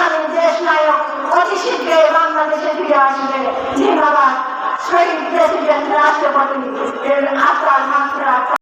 আমাদের দেশ নায়ক অতি শীঘ্রই বাংলাদেশে ফিরে আসবে। জিন্দাবাদ শহীদ প্রেসিডেন্ট রাষ্ট্রপতি আত্মার মাত্রা।